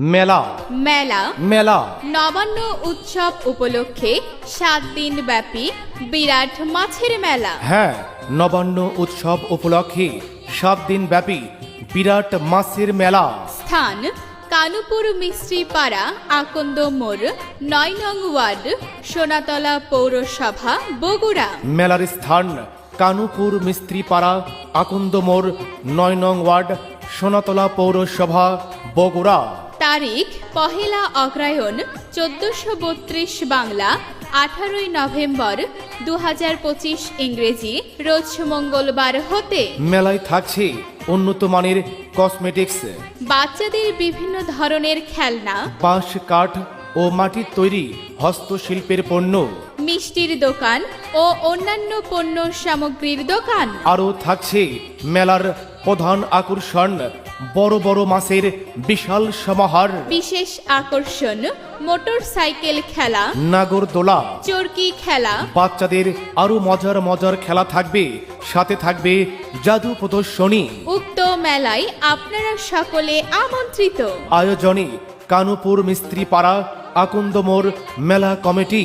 মেলা। মেলা। মেলা। নবান্ন উৎসব উপলক্ষে সাত দিন ব্যাপী বিরাট মাছের মেলা। হ্যাঁ নবান্ন উৎসব উপলক্ষে সাত দিন ব্যাপী বিরাট মাছের মেলা। স্থান কানুপুর মিস্ত্রি পাড়া আকন্দ মোড় নয় নং ওয়ার্ড সোনাতলা পৌরসভা বগুড়া। মেলার স্থান কানুপুর মিস্ত্রিপাড়া আকন্দমোড় নয় নং ওয়ার্ড সোনাতলা পৌরসভা বগুড়া। তারিখ পহেলা অগ্রায়ণ চোদ্দশো বত্রিশ বাংলা আঠারোই নভেম্বর দু পঁচিশ ইংরেজি রোজ মঙ্গলবার হতে। মেলায় থাকছে উন্নত মানের কসমেটিক্স। বাচ্চাদের বিভিন্ন ধরনের খেলনা। বাঁশ কাঠ ও মাটির তৈরি হস্তশিল্পের পণ্য। মিষ্টির দোকান ও অন্যান্য পণ্য সামগ্রীর দোকান। আরও থাকছে মেলার প্রধান আকর্ষণ। বড় বড় মাছের বিশাল সমাহার। বিশেষ আকর্ষণ মোটর সাইকেল খেলা নাগরদোলা। চরকি খেলা। বাচ্চাদের আরও মজার মজার খেলা থাকবে সাথে থাকবে জাদু প্রদর্শনী। উক্ত মেলায় আপনারা সকলে আমন্ত্রিত। আয়োজনে কানুপুর মিস্ত্রি পাড়া আকন্দমোর মেলা কমিটি।